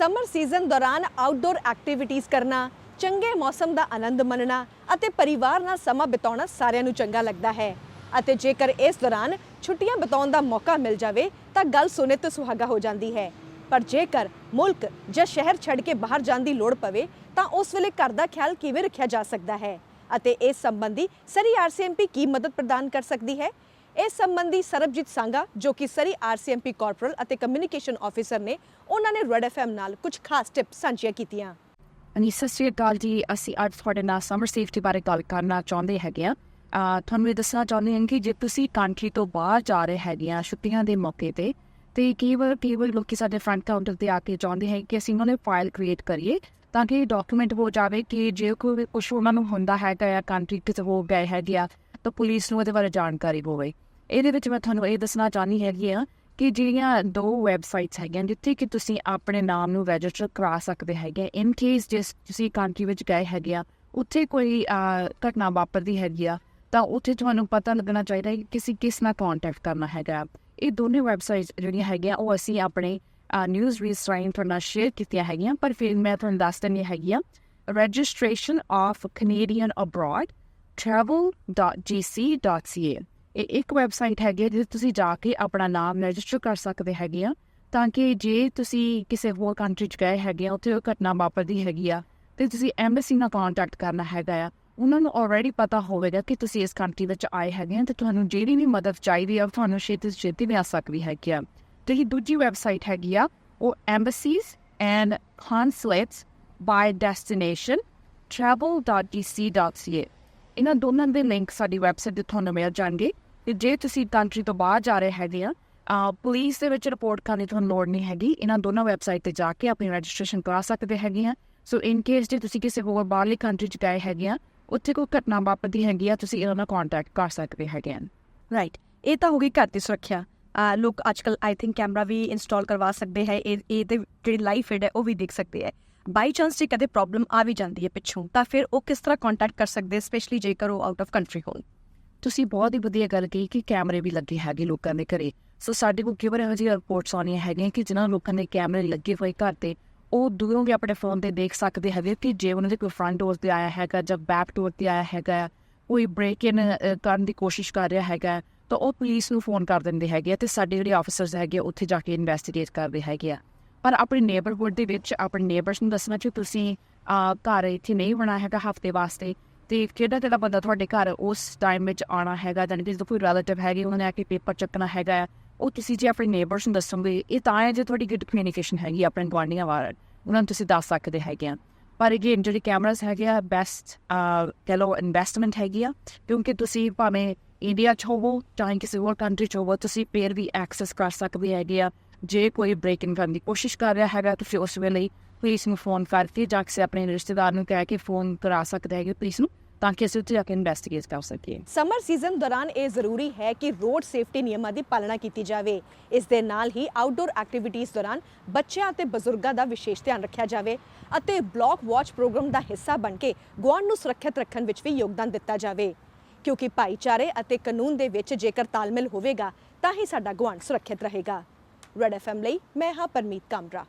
Summer season ਦੌਰਾਨ outdoor activities ਕਰਨਾ, ਚੰਗੇ ਮੌਸਮ ਦਾ ਆਨੰਦ ਮਾਣਨਾ ਅਤੇ ਪਰਿਵਾਰ ਨਾਲ ਸਮਾਂ ਬਿਤਾਉਣਾ ਸਾਰਿਆਂ ਨੂੰ ਚੰਗਾ ਲੱਗਦਾ ਹੈ। ਅਤੇ ਜੇਕਰ ਇਸ ਦੌਰਾਨ ਛੁੱਟੀਆਂ ਬਿਤਾਉਣ ਦਾ ਮੌਕਾ ਮਿਲ ਜਾਵੇ, ਤਾਂ ਗੱਲ ਸੁਣੇ ਤੇ ਸੁਹਾਗਾ ਹੋ ਜਾਂਦੀ ਹੈ। ਪਰ ਜੇਕਰ ਮੁਲਕ ਜਾਂ ਸ਼ਹਿਰ ਛੱਡ ਕੇ ਬਾਹਰ ਜਾਣ ਦੀ ਲੋੜ ਪਵੇ, ਤਾਂ ਉਸ ਵੇਲੇ ਘਰ ਦਾ ਖਿਆਲ ਕਿਵੇਂ ਰੱਖਿਆ ਜਾ ਸਕਦਾ ਹੈ? ਅਤੇ ਇਸ ਸੰਬੰਧੀ ਸਰੀ ਆਰਸੀਐਮਪੀ ਕੀ ਮਦਦ ਪ੍ਰਦਾਨ ਕਰ ਸਕਦੀ ਹੈ? ਇਸ ਸੰਬੰਧੀ ਸਰਬਜੀਤ ਸੰਗਾ, ਜੋ ਕਿ ਸਰੀ ਆਰਸੀਐਮਪੀ ਕਾਰਪੋਰਲ ਅਤੇ ਕਮਿਊਨੀਕੇਸ਼ਨ ਆਫੀਸਰ ਨੇ, ਉਹਨਾਂ ਨੇ ਰੈਡ ਐਫਐਮ ਨਾਲ ਕੁਝ ਖਾਸ ਟਿਪਸ ਸਾਂਝੀਆਂ ਕੀਤੀਆਂ। ਅਨੀ ਸਤਿ ਸ਼੍ਰੀ ਅਕਾਲ ਜੀ। ਅਸੀਂ ਅੱਜ ਤੁਹਾਡੇ ਨਾਲ ਸਮਰ ਸੇਫਟੀ ਬਾਰੇ ਗੱਲ ਕਰਨਾ ਚਾਹੁੰਦੇ ਹੈਗੇ ਆ ਤੁਹਾਨੂੰ ਇਹ ਦੱਸਣਾ ਚਾਹੁੰਦੇ ਹਾਂ ਕਿ ਜੇ ਤੁਸੀਂ ਕੰਟਰੀ ਤੋਂ ਬਾਹਰ ਜਾ ਰਹੇ ਹੈਗੇ ਆ ਛੁੱਟੀਆਂ ਦੇ ਮੌਕੇ ਤੇ ਤੇ ਕਈ ਵਾਰ ਕਈ ਵਾਰ ਲੋਕੀ ਸਾਡੇ ਫਰੰਟ ਕਾਊਂਟਰ ਤੇ ਆ ਕੇ ਚਾਹੁੰਦੇ ਹੈ ਕਿ ਅਸੀਂ ਉਹਨਾਂ ਨੇ ਫਾਈਲ ਕ੍ਰੀਏਟ ਕਰੀਏ, ਤਾਂ ਕਿ ਡਾਕੂਮੈਂਟ ਹੋ ਜਾਵੇ ਕਿ ਜੇ ਕੋਈ ਕੁਝ ਉਹਨਾਂ ਨੂੰ ਹੁੰਦਾ ਹੈਗਾ ਆ ਕੰਟਰੀ ਕਿਤੇ ਹੋ ਗਏ ਹੈਗੇ ਆ। ਤਾਂ ਪੁਲਿਸ ਨੂੰ ਇਹਦੇ ਬਾਰੇ ਜਾਣਕਾਰੀ ਹੋਵੇ। ਇਹਦੇ ਵਿੱਚ ਮੈਂ ਤੁਹਾਨੂੰ ਇਹ ਦੱਸਣਾ ਚਾਹਨੀ ਹੈਗੀ ਆ ਕਿ ਜਿਹੜੀਆਂ ਦੋ ਵੈਬਸਾਈਟਸ ਹੈਗੀਆਂ ਜਿੱਥੇ ਕਿ ਤੁਸੀਂ ਆਪਣੇ ਨਾਮ ਨੂੰ ਰਜਿਸਟਰ ਕਰਾ ਸਕਦੇ ਹੈਗੇ ਇਨ ਕੇਸ ਜਿਸ ਤੁਸੀਂ ਕੰਟਰੀ ਵਿੱਚ ਗਏ ਹੈਗੇ ਆ, ਉੱਥੇ ਕੋਈ ਘਟਨਾ ਵਾਪਰਦੀ ਹੈਗੀ ਆ, ਤਾਂ ਉੱਥੇ ਤੁਹਾਨੂੰ ਪਤਾ ਲੱਗਣਾ ਚਾਹੀਦਾ ਹੈ ਕਿ ਕਿਸੇ ਕਿਸ ਨਾਲ ਕੰਟੈਕਟ ਕਰਨਾ ਹੈਗਾ ਇਹ ਦੋਨੇ ਵੈਬਸਾਈਟਸ ਜਿਹੜੀਆਂ ਹੈਗੀਆਂ, ਉਹ ਅਸੀਂ ਆਪਣੇ ਨਿਊਜ਼ ਰੀਸ ਰਾਈਨ ਤੁਹਾਡੇ ਨਾਲ ਸ਼ੇਅਰ ਕੀਤੀਆਂ ਹੈਗੀਆਂ, ਪਰ ਫਿਰ ਮੈਂ ਤੁਹਾਨੂੰ ਦੱਸ ਦਿੰਦੀ ਹੈਗੀ ਆ, registration of Canadian abroad travel.gc.ca ਇਹ ਇੱਕ ਵੈਬਸਾਈਟ ਹੈਗੀ ਹੈ ਜਿੱਥੇ ਤੁਸੀਂ ਜਾ ਕੇ ਆਪਣਾ ਨਾਮ ਰਜਿਸਟਰ ਕਰ ਸਕਦੇ ਹੈਗੇ ਆ। ਤਾਂ ਕਿ ਜੇ ਤੁਸੀਂ ਕਿਸੇ ਹੋਰ ਕੰਟਰੀ 'ਚ ਗਏ ਹੈਗੇ ਆ, ਉੱਥੇ ਉਹ ਘਟਨਾ ਵਾਪਰਦੀ ਹੈਗੀ ਆ, ਤੇ ਤੁਸੀਂ ਐਮਬੈਸੀ ਨਾਲ ਕੰਟੈਕਟ ਕਰਨਾ ਹੈਗਾ ਆ। ਉਹਨਾਂ ਨੂੰ ਆਲਰੇਡੀ ਪਤਾ ਹੋਵੇਗਾ ਕਿ ਤੁਸੀਂ ਇਸ ਕੰਟਰੀ ਵਿੱਚ ਆਏ ਹੈਗੇ ਆ ਤੇ ਤੁਹਾਨੂੰ ਜਿਹੜੀ ਵੀ ਮਦਦ ਚਾਹੀਦੀ ਆ, ਉਹ ਤੁਹਾਨੂੰ ਛੇਤੀ ਤੋਂ ਛੇਤੀ ਮਿਲ ਸਕਦੀ ਹੈਗੀ ਆ। ਤੇ ਹੀ ਦੂਜੀ ਵੈਬਸਾਈਟ ਹੈਗੀ ਆ, ਉਹ embassies and consulates by destination travel.gc.ca ਇਹਨਾਂ ਦੋਨਾਂ ਦੇ ਲਿੰਕ ਸਾਡੀ ਵੈਬਸਾਈਟ ਤੇ ਤੁਹਾਨੂੰ ਮਿਲ ਜਾਣਗੇ। ਤੇ ਜੇ ਤੁਸੀਂ ਕੰਟਰੀ ਤੋਂ ਬਾਹਰ ਜਾ ਰਹੇ ਹੈਗੇ ਆ ਪੁਲਿਸ ਦੇ ਵਿੱਚ ਰਿਪੋਰਟ ਕਰਨ ਦੀ ਤੁਹਾਨੂੰ ਲੋੜ ਨਹੀਂ ਹੈਗੀ। ਇਹਨਾਂ ਦੋਨਾਂ ਵੈਬਸਾਈਟ ਤੇ ਜਾ ਕੇ ਆਪਣੀ ਰਜਿਸਟ੍ਰੇਸ਼ਨ ਕਰਾ ਸਕਦੇ ਹੈਗੇ ਆ। ਸੋ ਇਨ ਕੇਸ ਜੇ ਤੁਸੀਂ ਕਿਸੇ ਹੋਰ ਬਾਹਰਲੀ ਕੰਟਰੀ ਚ ਗਏ ਹੈਗੇ ਆ, ਉੱਥੇ ਕੋਈ ਘਟਨਾ ਵਾਪਰਦੀ ਹੈਗੀ ਆ, ਤੁਸੀਂ ਇਹਨਾਂ ਨਾਲ ਕੰਟੈਕਟ ਕਰ ਸਕਦੇ ਹੈਗੇ ਆ। ਰਾਈਟ ਇਹ ਤਾਂ ਹੋ ਗਈ ਘਰ ਦੀ ਸੁਰੱਖਿਆ। ਆ, ਲੋਕ ਅੱਜਕੱਲ ਆਈ ਥਿੰਕ ਕੈਮਰਾ ਵੀ ਇੰਸਟਾਲ ਕਰਵਾ ਸਕਦੇ ਹੈ। ਇਹ ਇਹ ਤੇ ਜਿਹੜੀ ਲਾਈਵ ਫੀਡ ਹੈ, ਉਹ ਵੀ ਦੇਖ ਸਕਦੇ ਹੈ। ਬਾਈ ਚਾਂਸ ਜੇ ਕਦੇ ਪ੍ਰੋਬਲਮ ਆ ਵੀ ਜਾਂਦੀ ਹੈ ਪਿੱਛੋਂ ਤਾਂ ਫਿਰ ਉਹ ਕਿਸ ਤਰ੍ਹਾਂ ਕੰਟੈਕਟ ਕਰ ਸਕਦੇ ਸਪੈਸ਼ਲੀ ਜੇਕਰ ਉਹ ਆਊਟ ਆਫ ਕੰਟਰੀ ਹੋਣ? ਤੁਸੀਂ ਬਹੁਤ ਹੀ ਵਧੀਆ ਗੱਲ ਕਹੀ ਕਿ ਕੈਮਰੇ ਵੀ ਲੱਗੇ ਹੈਗੇ ਲੋਕਾਂ ਦੇ ਘਰੇ। ਸੋ ਸਾਡੇ ਕੋਲ ਕਿਵਰ ਇਹੋ ਜਿਹੀ ਰਿਪੋਰਟਸ ਆਉਣੀਆਂ ਹੈਗੀਆਂ ਕਿ ਜਿਨ੍ਹਾਂ ਲੋਕਾਂ ਦੇ ਕੈਮਰੇ ਲੱਗੇ ਹੋਏ ਘਰ ਤੇ? ਉਹ ਦੂਰੋਂ ਵੀ ਆਪਣੇ ਫੋਨ ਤੇ ਦੇਖ ਸਕਦੇ ਹੈਗੇ ਕਿ ਜੇ ਉਹਨਾਂ ਦੇ ਕੋਈ ਫਰੰਟ ਡੋਰ ਤੇ ਆਇਆ ਹੈਗਾ ਜਾਂ ਬੈਕ ਡੋਰ ਤੇ ਆਇਆ ਹੈਗਾ ਕੋਈ ਬ੍ਰੇਕ ਇਨ ਕਰਨ ਦੀ ਕੋਸ਼ਿਸ਼ ਕਰ ਰਿਹਾ ਹੈਗਾ ਤਾਂ ਉਹ ਪੁਲਿਸ ਨੂੰ ਫੋਨ ਕਰ ਦਿੰਦੇ ਹੈਗੇ ਆ ਤੇ ਸਾਡੇ ਜਿਹੜੇ ਆਫੀਸਰਸ ਹੈਗੇ ਆ, ਉੱਥੇ ਜਾ ਕੇ ਇਨਵੈਸਟੀਗੇਟ ਕਰਦੇ ਹੈਗੇ ਆ। ਪਰ ਆਪਣੇ ਨੇਬਰਹੁੱਡ ਦੇ ਵਿੱਚ ਆਪਣੇ ਨੇਬਰਸ ਨੂੰ ਦੱਸਣਾ ਕਿ ਤੁਸੀਂ ਘਰ ਇੱਥੇ ਨਹੀਂ ਬਣਾ ਹੈਗਾ ਹਫ਼ਤੇ ਵਾਸਤੇ। ਤੇ ਕਿਹੜਾ ਕਿਹੜਾ ਬੰਦਾ ਤੁਹਾਡੇ ਘਰ ਉਸ ਟਾਈਮ ਵਿੱਚ ਆਣਾ ਹੈਗਾ ਜਾਨੀ ਕਿ ਜਦੋਂ ਕੋਈ ਰਿਲੇਟਿਵ ਹੈਗੇ ਉਹਨਾਂ ਨੇ ਆ ਕੇ ਪੇਪਰ ਚੱਕਣਾ ਹੈਗਾ ਆ, ਉਹ ਤੁਸੀਂ ਜੇ ਆਪਣੇ ਨੇਬਰਸ ਨੂੰ ਦੱਸੋਗੇ ਇਹ ਤਾਂ ਹੈ ਜੇ ਤੁਹਾਡੀ ਗੁੱਡ ਕਮਿਊਨੀਕੇਸ਼ਨ ਹੈਗੀ ਆਪਣੇ ਗੁਆਂਢੀਆਂ ਵਾਰ ਉਹਨਾਂ ਨੂੰ ਤੁਸੀਂ ਦੱਸ ਸਕਦੇ ਹੈਗੇ ਆ। ਪਰ ਅਗੇਨ ਜਿਹੜੇ ਕੈਮਰਾਸ ਹੈਗੇ ਆ ਬੈਸਟ ਕਹ ਲਓ ਇਨਵੈਸਟਮੈਂਟ ਹੈਗੀ ਆ ਕਿਉਂਕਿ ਤੁਸੀਂ ਭਾਵੇਂ ਇੰਡੀਆ ਚ ਹੋਵੋ ਚਾਹੇ ਕਿਸੇ ਹੋਰ ਕੰਟਰੀ ਚ ਹੋਵੋ ਤੁਸੀਂ ਫੇਰ ਵੀ ਐਕਸੈਸ ਕਰ ਸਕਦੇ ਹੈਗੇ ਆ। ਜੇ ਕੋਈ ਬ੍ਰੇਕ ਇਨ ਕਰਨ ਦੀ ਕੋਸ਼ਿਸ਼ ਕਰ ਰਿਹਾ ਹੈਗਾ, ਤੁਸੀਂ ਉਸ ਵੇਲੇ ਪੁਲਿਸ ਨੂੰ ਫੋਨ ਕਰਕੇ ਜਾਂ ਕਿਸੇ ਆਪਣੇ ਰਿਸ਼ਤੇਦਾਰ ਨੂੰ ਕਹਿ ਕੇ ਫੋਨ ਕਰਾ ਸਕਦੇ ਹੈਗੇ ਪੁਲਿਸ ਨੂੰ, ਤਾਂ ਕਿ ਅਸੀਂ ਉੱਥੇ ਜਾ ਕੇ ਇਨਵੈਸਟੀਗੇਟ ਕਰ ਸਕੀਏ। ਸਮਰ ਸੀਜ਼ਨ ਦੌਰਾਨ ਇਹ ਜ਼ਰੂਰੀ ਹੈ ਕਿ ਰੋਡ ਸੇਫਟੀ ਨਿਯਮਾਂ ਦੀ ਪਾਲਣਾ ਕੀਤੀ ਜਾਵੇ। ਇਸ ਦੇ ਨਾਲ ਹੀ ਆਊਟਡੋਰ ਐਕਟੀਵਿਟੀਜ਼ ਦੌਰਾਨ ਬੱਚਿਆਂ ਅਤੇ ਬਜ਼ੁਰਗਾਂ ਦਾ ਵਿਸ਼ੇਸ਼ ਧਿਆਨ ਰੱਖਿਆ ਜਾਵੇ ਅਤੇ ਬਲੌਕ ਵਾਚ ਪ੍ਰੋਗਰਾਮ ਦਾ ਹਿੱਸਾ ਬਣ ਕੇ ਗੁਆਂਢ ਨੂੰ ਸੁਰੱਖਿਅਤ ਰੱਖਣ ਵਿੱਚ ਵੀ ਯੋਗਦਾਨ ਦਿੱਤਾ ਜਾਵੇ। ਕਿਉਂਕਿ ਭਾਈਚਾਰੇ ਅਤੇ ਕਾਨੂੰਨ ਦੇ ਵਿੱਚ ਜੇਕਰ ਤਾਲਮੇਲ ਹੋਵੇਗਾ, ਤਾਂ ਹੀ ਸਾਡਾ ਗੁਆਂਢ ਸੁਰੱਖਿਅਤ ਰਹੇਗਾ। ਰੈਡ ਐਫਐਮ ਲਈ ਮੈਂ ਹਾਂ ਪਰਮੀਤ ਕਾਮਰਾ।